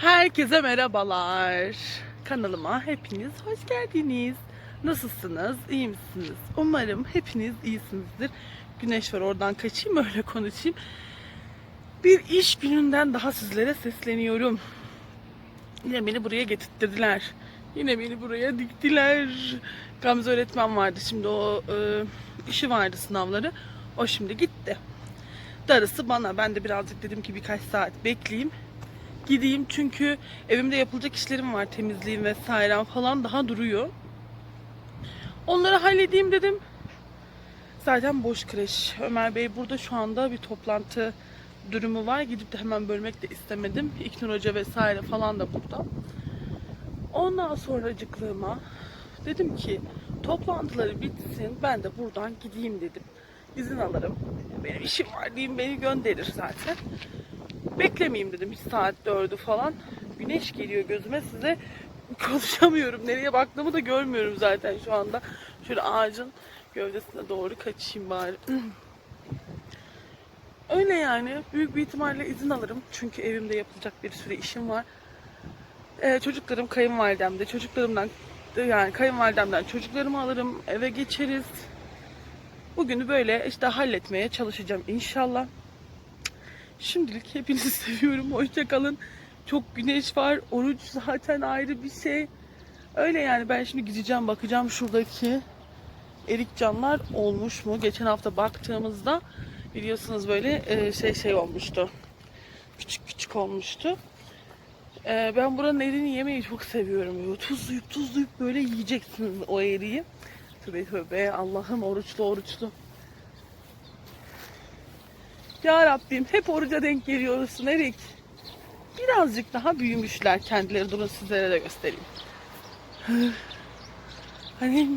Herkese merhabalar. Kanalıma hepiniz hoş geldiniz. Nasılsınız? İyi misiniz? Umarım hepiniz iyisinizdir. Güneş var oradan kaçayım öyle konuşayım. Bir iş gününden daha sizlere sesleniyorum. Yine beni buraya getirttirdiler. Yine beni buraya diktiler. Gamze öğretmen vardı şimdi o e, işi vardı sınavları. O şimdi gitti. Darısı bana. Ben de birazcık dedim ki birkaç saat bekleyeyim gideyim çünkü evimde yapılacak işlerim var temizliğim vesaire falan daha duruyor. Onları halledeyim dedim. Zaten boş kreş. Ömer Bey burada şu anda bir toplantı durumu var. Gidip de hemen bölmek de istemedim. İknur Hoca vesaire falan da burada. Ondan sonracıklığıma dedim ki toplantıları bitsin ben de buradan gideyim dedim. İzin alırım. Benim işim var diyeyim beni gönderir zaten. Beklemeyeyim dedim hiç saat dördü falan. Güneş geliyor gözüme size konuşamıyorum. Nereye baktığımı da görmüyorum zaten şu anda. Şöyle ağacın gövdesine doğru kaçayım bari. Öyle yani. Büyük bir ihtimalle izin alırım. Çünkü evimde yapılacak bir sürü işim var. Ee, çocuklarım kayınvalidemde. Çocuklarımdan yani kayınvalidemden çocuklarımı alırım. Eve geçeriz. Bugünü böyle işte halletmeye çalışacağım inşallah. Şimdilik hepinizi seviyorum. Hoşça kalın. Çok güneş var. Oruç zaten ayrı bir şey. Öyle yani ben şimdi gideceğim bakacağım şuradaki erik canlar olmuş mu? Geçen hafta baktığımızda biliyorsunuz böyle e, şey şey olmuştu. Küçük küçük olmuştu. E, ben buranın erini yemeyi çok seviyorum. Böyle tuzlayıp tuzlayıp böyle yiyeceksiniz o eriği. Tövbe tövbe Allah'ım oruçlu oruçlu. Ya Rabbim hep oruca denk geliyorsun Erik. Birazcık daha büyümüşler kendileri. Durun sizlere de göstereyim. Annem,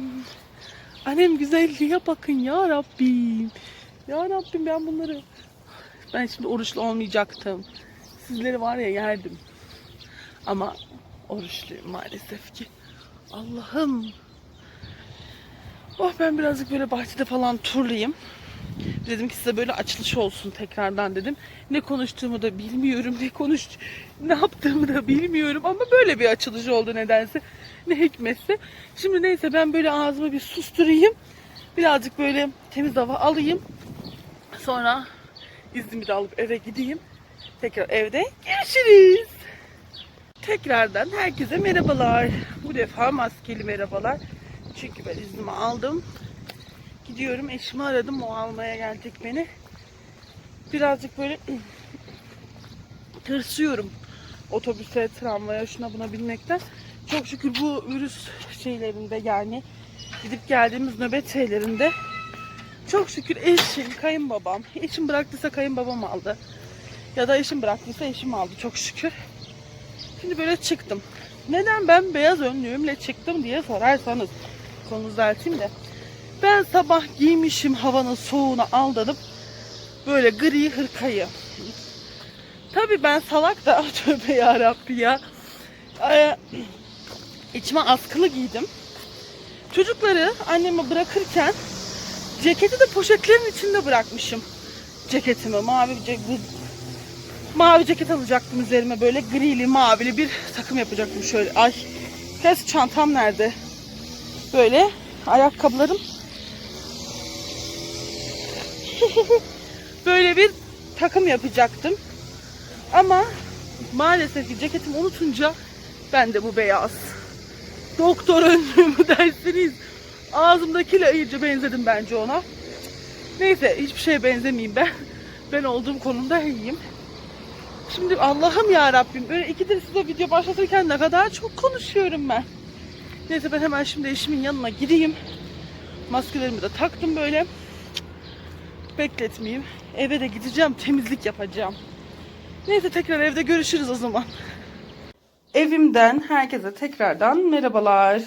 annem güzelliğe bakın ya Rabbim. Ya Rabbim ben bunları... Ben şimdi oruçlu olmayacaktım. Sizleri var ya yerdim. Ama oruçluyum maalesef ki. Allah'ım. Oh ben birazcık böyle bahçede falan turlayayım. Dedim ki size böyle açılış olsun tekrardan dedim. Ne konuştuğumu da bilmiyorum. Ne konuş ne yaptığımı da bilmiyorum ama böyle bir açılış oldu nedense. Ne hikmetse. Şimdi neyse ben böyle ağzımı bir susturayım. Birazcık böyle temiz hava alayım. Sonra iznimi de alıp eve gideyim. Tekrar evde görüşürüz. Tekrardan herkese merhabalar. Bu defa maskeli merhabalar. Çünkü ben iznimi aldım. Gidiyorum eşimi aradım o almaya gelecek beni. Birazcık böyle tırsıyorum otobüse, tramvaya, şuna buna binmekten. Çok şükür bu virüs şeylerinde yani gidip geldiğimiz nöbet şeylerinde çok şükür eşim, kayınbabam, eşim bıraktıysa kayınbabam aldı. Ya da eşim bıraktıysa eşim aldı çok şükür. Şimdi böyle çıktım. Neden ben beyaz önlüğümle çıktım diye sorarsanız konu düzelteyim de. Ben sabah giymişim havanın soğuğuna aldanıp böyle gri hırkayı. Tabii ben salak da tövbe yarabbi ya. Ee, içime askılı giydim. Çocukları anneme bırakırken ceketi de poşetlerin içinde bırakmışım. Ceketimi mavi ceket, mavi ceket alacaktım üzerime böyle grili mavili bir takım yapacaktım şöyle. Ay kız çantam nerede? Böyle ayakkabılarım böyle bir takım yapacaktım. Ama maalesef ki ceketimi unutunca ben de bu beyaz. Doktor önlüğümü dersiniz. Ağzımdakiyle iyice benzedim bence ona. Neyse hiçbir şeye benzemeyeyim ben. Ben olduğum konumda iyiyim. Şimdi Allah'ım ya Rabbim böyle ikidir size video başlatırken ne kadar çok konuşuyorum ben. Neyse ben hemen şimdi eşimin yanına gideyim. Maskelerimi de taktım böyle bekletmeyeyim. Eve de gideceğim, temizlik yapacağım. Neyse tekrar evde görüşürüz o zaman. Evimden herkese tekrardan merhabalar.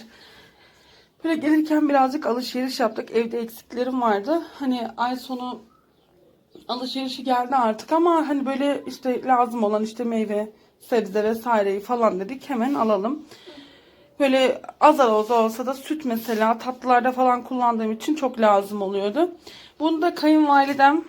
Böyle gelirken birazcık alışveriş yaptık. Evde eksiklerim vardı. Hani ay sonu alışverişi geldi artık ama hani böyle işte lazım olan işte meyve, sebze vesaireyi falan dedik hemen alalım. Böyle az az olsa da süt mesela tatlılarda falan kullandığım için çok lazım oluyordu. Bunu da kayınvalidem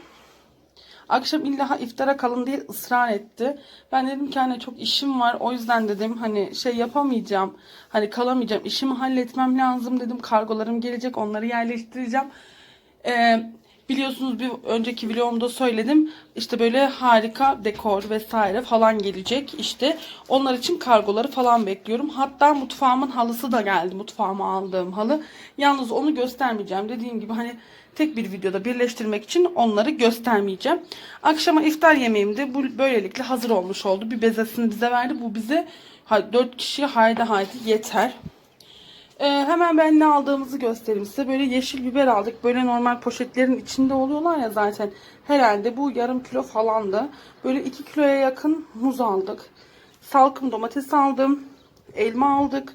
Akşam illa iftara kalın diye ısrar etti. Ben dedim ki hani çok işim var. O yüzden dedim hani şey yapamayacağım. Hani kalamayacağım. İşimi halletmem lazım dedim. Kargolarım gelecek. Onları yerleştireceğim. Ee, biliyorsunuz bir önceki videomda söyledim. İşte böyle harika dekor vesaire falan gelecek. İşte onlar için kargoları falan bekliyorum. Hatta mutfağımın halısı da geldi. Mutfağıma aldığım halı. Yalnız onu göstermeyeceğim. Dediğim gibi hani tek bir videoda birleştirmek için onları göstermeyeceğim. Akşama iftar yemeğim de bu böylelikle hazır olmuş oldu. Bir bezesini bize verdi. Bu bize 4 kişiye haydi haydi yeter. Ee, hemen ben ne aldığımızı göstereyim size. Böyle yeşil biber aldık. Böyle normal poşetlerin içinde oluyorlar ya zaten. Herhalde bu yarım kilo falandı. Böyle 2 kiloya yakın muz aldık. Salkım domates aldım. Elma aldık.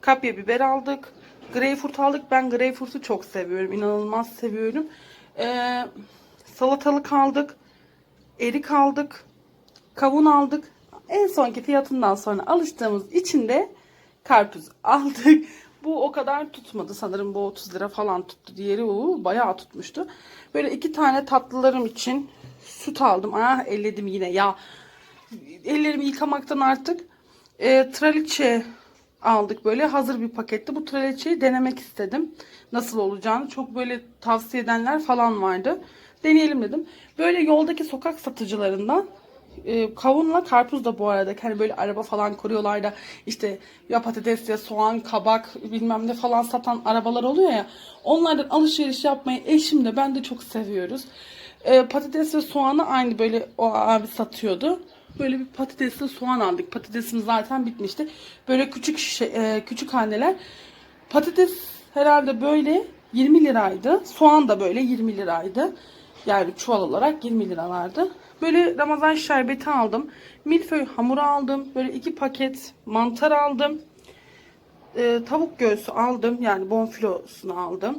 Kapya biber aldık. Greyfurt aldık. Ben greyfurtu çok seviyorum. İnanılmaz seviyorum. Ee, salatalık aldık. Erik aldık. Kavun aldık. En sonki fiyatından sonra alıştığımız için de karpuz aldık. Bu o kadar tutmadı sanırım bu 30 lira falan tuttu. Diğeri o bayağı tutmuştu. Böyle iki tane tatlılarım için süt aldım. Ah elledim yine ya. Ellerimi yıkamaktan artık e, traliçe aldık böyle hazır bir pakette. Bu traliçeyi denemek istedim. Nasıl olacağını çok böyle tavsiye edenler falan vardı. Deneyelim dedim. Böyle yoldaki sokak satıcılarından e, kavunla karpuz da bu arada hani böyle araba falan kuruyorlar da işte ya patates ya soğan kabak bilmem ne falan satan arabalar oluyor ya onlardan alışveriş yapmayı eşim de ben de çok seviyoruz. E, patates ve soğanı aynı böyle o abi satıyordu. Böyle bir patatesli soğan aldık. Patatesimiz zaten bitmişti. Böyle küçük şişe, e, küçük haneler. Patates herhalde böyle 20 liraydı. Soğan da böyle 20 liraydı. Yani çuval olarak 20 lira. Böyle Ramazan şerbeti aldım. Milföy hamuru aldım. Böyle iki paket mantar aldım. Ee, tavuk göğsü aldım. Yani bonfilosunu aldım.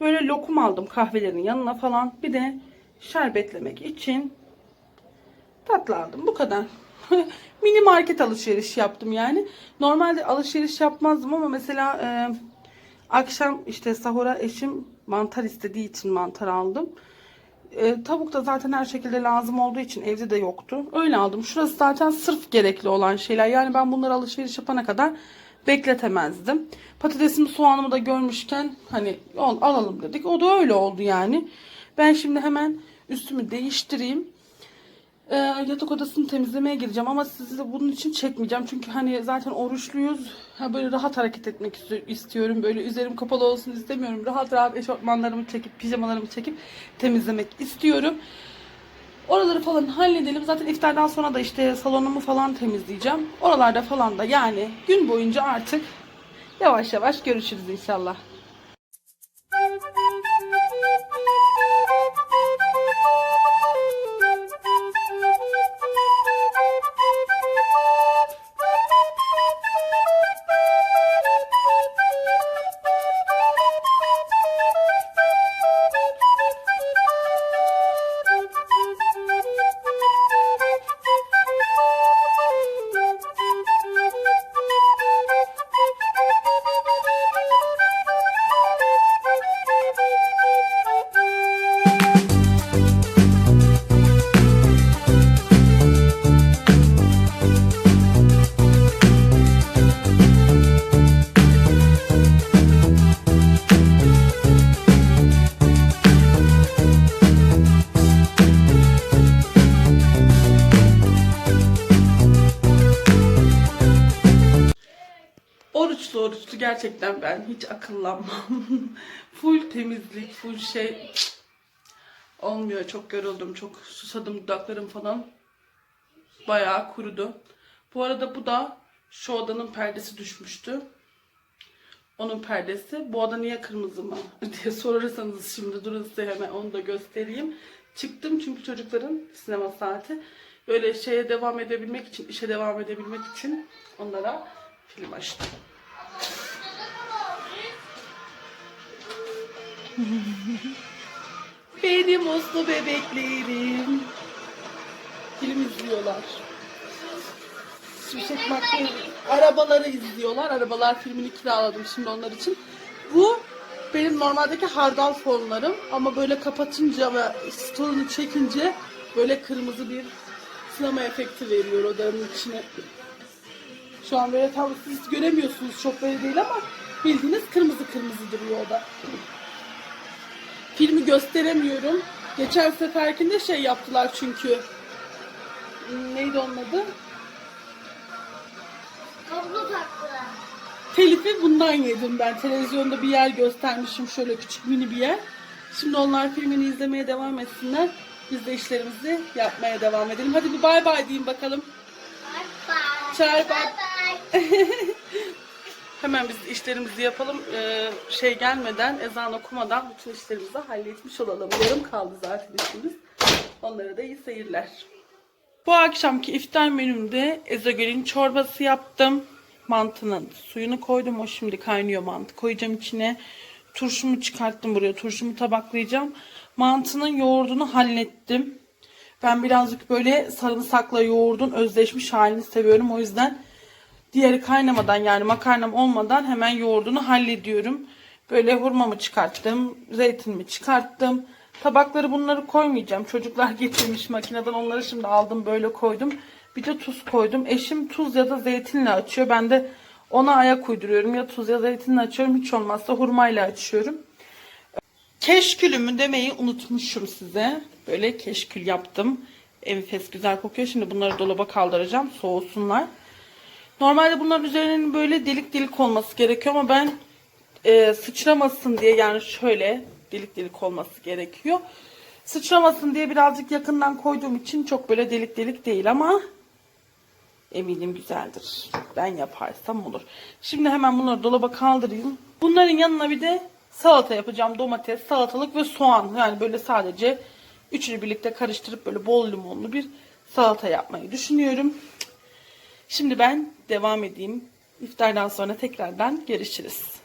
Böyle lokum aldım kahvelerin yanına falan. Bir de şerbetlemek için tatlı aldım. Bu kadar. Mini market alışveriş yaptım yani. Normalde alışveriş yapmazdım ama mesela e, akşam işte sahura eşim mantar istediği için mantar aldım. E, tavuk da zaten her şekilde lazım olduğu için evde de yoktu. Öyle aldım. Şurası zaten sırf gerekli olan şeyler. Yani ben bunları alışveriş yapana kadar bekletemezdim. Patatesimi soğanımı da görmüşken hani al- alalım dedik. O da öyle oldu yani. Ben şimdi hemen üstümü değiştireyim. Ee, yatak odasını temizlemeye gireceğim ama sizi bunun için çekmeyeceğim. Çünkü hani zaten oruçluyuz. Ha böyle rahat hareket etmek isti- istiyorum. Böyle üzerim kapalı olsun istemiyorum. Rahat rahat eşofmanlarımı çekip, pijamalarımı çekip temizlemek istiyorum. Oraları falan halledelim. Zaten iftardan sonra da işte salonumu falan temizleyeceğim. Oralarda falan da yani gün boyunca artık yavaş yavaş görüşürüz inşallah. Gerçekten ben hiç akıllanmam. full temizlik, full şey olmuyor. Çok yoruldum, çok susadım dudaklarım falan. Bayağı kurudu. Bu arada bu da şu odanın perdesi düşmüştü. Onun perdesi. Bu oda niye kırmızı mı diye sorarsanız şimdi durun size hemen onu da göstereyim. Çıktım çünkü çocukların sinema saati. Böyle şeye devam edebilmek için, işe devam edebilmek için onlara film açtım. Benim uslu bebeklerim. Film izliyorlar. Şimşek McQueen arabaları izliyorlar. Arabalar filmini kiraladım şimdi onlar için. Bu benim normaldeki hardal fonlarım ama böyle kapatınca ve stoğunu çekince böyle kırmızı bir sinema efekti veriyor odanın içine. Şu an böyle tam siz göremiyorsunuz çok böyle değil ama bildiğiniz kırmızı kırmızı duruyor oda. Filmi gösteremiyorum. Geçen seferkinde şey yaptılar çünkü. Neydi onun adı? Kablo taktılar. Telifi bundan yedim ben. Televizyonda bir yer göstermişim şöyle küçük mini bir yer. Şimdi onlar filmini izlemeye devam etsinler. Biz de işlerimizi yapmaya devam edelim. Hadi bir bay bay diyeyim bakalım. Bye bye. Çay. Bye bye. Hemen biz işlerimizi yapalım. Ee, şey gelmeden, ezan okumadan bütün işlerimizi halletmiş olalım. Yarım kaldı zaten işimiz. Onlara da iyi seyirler. Bu akşamki iftar menümde ezogelin çorbası yaptım. Mantının suyunu koydum. O şimdi kaynıyor mantı. Koyacağım içine. Turşumu çıkarttım buraya. Turşumu tabaklayacağım. Mantının yoğurdunu hallettim. Ben birazcık böyle sarımsakla yoğurdun özleşmiş halini seviyorum. O yüzden Diğeri kaynamadan yani makarnam olmadan hemen yoğurdunu hallediyorum. Böyle hurmamı çıkarttım, zeytinimi çıkarttım. Tabakları bunları koymayacağım. Çocuklar getirmiş makineden onları şimdi aldım böyle koydum. Bir de tuz koydum. Eşim tuz ya da zeytinle açıyor. Ben de ona ayak uyduruyorum. Ya tuz ya zeytinle açıyorum. Hiç olmazsa hurmayla açıyorum. Keşkülümü demeyi unutmuşum size. Böyle keşkül yaptım. Enfes güzel kokuyor. Şimdi bunları dolaba kaldıracağım. Soğusunlar. Normalde bunların üzerinin böyle delik delik olması gerekiyor ama ben e, sıçramasın diye yani şöyle delik delik olması gerekiyor. Sıçramasın diye birazcık yakından koyduğum için çok böyle delik delik değil ama eminim güzeldir. Ben yaparsam olur. Şimdi hemen bunları dolaba kaldırayım. Bunların yanına bir de salata yapacağım. Domates, salatalık ve soğan. Yani böyle sadece üçünü birlikte karıştırıp böyle bol limonlu bir salata yapmayı düşünüyorum. Şimdi ben devam edeyim. İftardan sonra tekrardan görüşürüz.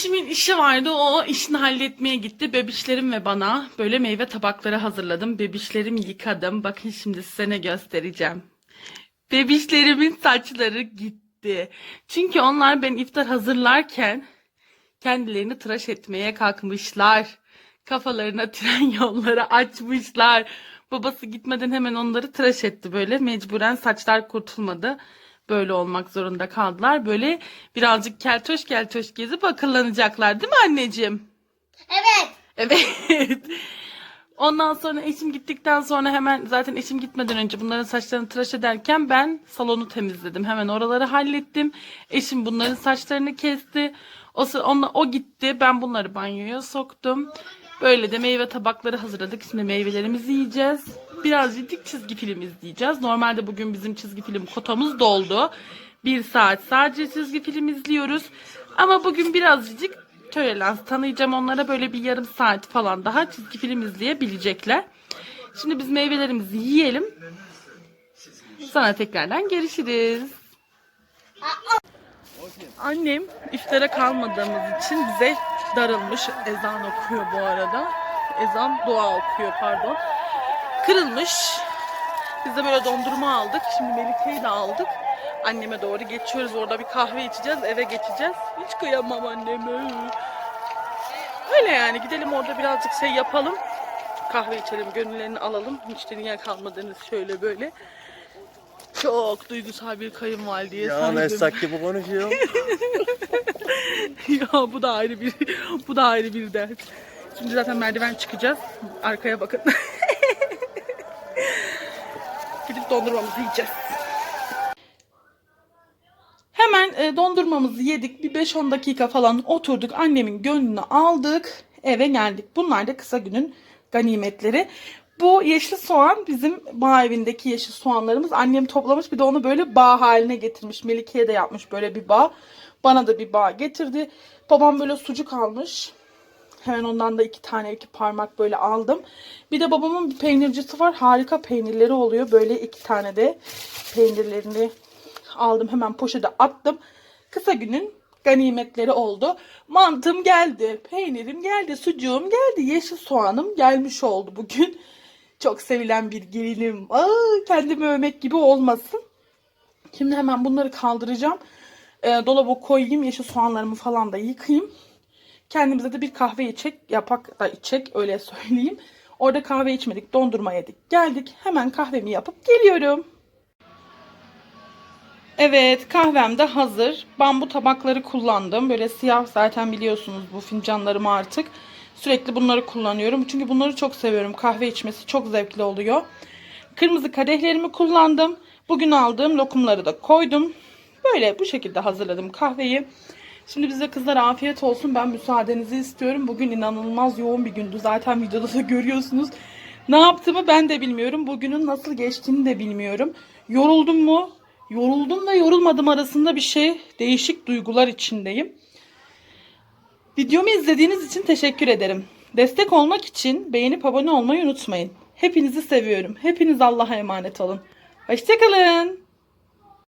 Eşimin işi vardı. O işini halletmeye gitti. Bebişlerim ve bana böyle meyve tabakları hazırladım. Bebişlerimi yıkadım. Bakın şimdi size ne göstereceğim. Bebişlerimin saçları gitti. Çünkü onlar ben iftar hazırlarken kendilerini tıraş etmeye kalkmışlar. Kafalarına tren yolları açmışlar. Babası gitmeden hemen onları tıraş etti böyle. Mecburen saçlar kurtulmadı. Böyle olmak zorunda kaldılar. Böyle birazcık keltoş keltoş gezip akıllanacaklar değil mi anneciğim? Evet. Evet. Ondan sonra eşim gittikten sonra hemen zaten eşim gitmeden önce bunların saçlarını tıraş ederken ben salonu temizledim. Hemen oraları hallettim. Eşim bunların saçlarını kesti. O, onunla, o gitti. Ben bunları banyoya soktum. Böyle de meyve tabakları hazırladık. Şimdi meyvelerimizi yiyeceğiz. Birazcık çizgi film izleyeceğiz. Normalde bugün bizim çizgi film kotamız doldu. Bir saat sadece çizgi film izliyoruz. Ama bugün birazcık Köy Lens tanıyacağım onlara böyle bir yarım saat falan daha çizgi film izleyebilecekler. Şimdi biz meyvelerimizi yiyelim. Sonra tekrardan görüşürüz. Annem iftara kalmadığımız için bize darılmış. Ezan okuyor bu arada. Ezan dua okuyor pardon. Kırılmış. Biz de böyle dondurma aldık. Şimdi Melike'yi de aldık. Anneme doğru geçiyoruz. Orada bir kahve içeceğiz. Eve geçeceğiz. Hiç kıyamam anneme. Öyle yani. Gidelim orada birazcık şey yapalım. Kahve içelim. Gönüllerini alalım. Hiç de niye kalmadınız şöyle böyle. Çok duygusal bir kayınvalideye Ya sahibim. Meslak gibi konuşuyor. ya bu da ayrı bir bu da ayrı bir dert. Şimdi zaten merdiven çıkacağız. Arkaya bakın. Gidip dondurmamızı yiyeceğiz. Hemen e, dondurmamızı yedik. Bir 5-10 dakika falan oturduk. Annemin gönlünü aldık. Eve geldik. Bunlar da kısa günün ganimetleri. Bu yeşil soğan bizim bağ evindeki yeşil soğanlarımız. Annem toplamış bir de onu böyle bağ haline getirmiş. Melike'ye de yapmış böyle bir bağ. Bana da bir bağ getirdi. Babam böyle sucuk almış. Hemen ondan da iki tane iki parmak böyle aldım. Bir de babamın bir peynircisi var. Harika peynirleri oluyor. Böyle iki tane de peynirlerini aldım. Hemen poşete attım. Kısa günün ganimetleri oldu. Mantım geldi. Peynirim geldi. Sucuğum geldi. Yeşil soğanım gelmiş oldu bugün. Çok sevilen bir gelinim. Aa, kendimi övmek gibi olmasın. Şimdi hemen bunları kaldıracağım. E, dolaba koyayım. Yeşil soğanlarımı falan da yıkayayım. Kendimize de bir kahve içecek, yapak da içecek öyle söyleyeyim. Orada kahve içmedik, dondurma yedik. Geldik, hemen kahvemi yapıp geliyorum. Evet, kahvem de hazır. Bambu tabakları kullandım. Böyle siyah zaten biliyorsunuz bu fincanlarımı artık. Sürekli bunları kullanıyorum. Çünkü bunları çok seviyorum. Kahve içmesi çok zevkli oluyor. Kırmızı kadehlerimi kullandım. Bugün aldığım lokumları da koydum. Böyle bu şekilde hazırladım kahveyi. Şimdi bize kızlar afiyet olsun. Ben müsaadenizi istiyorum. Bugün inanılmaz yoğun bir gündü. Zaten videoda da görüyorsunuz. Ne yaptığımı ben de bilmiyorum. Bugünün nasıl geçtiğini de bilmiyorum. Yoruldum mu? Yoruldum da yorulmadım arasında bir şey. Değişik duygular içindeyim. Videomu izlediğiniz için teşekkür ederim. Destek olmak için beğenip abone olmayı unutmayın. Hepinizi seviyorum. Hepiniz Allah'a emanet olun. Hoşçakalın.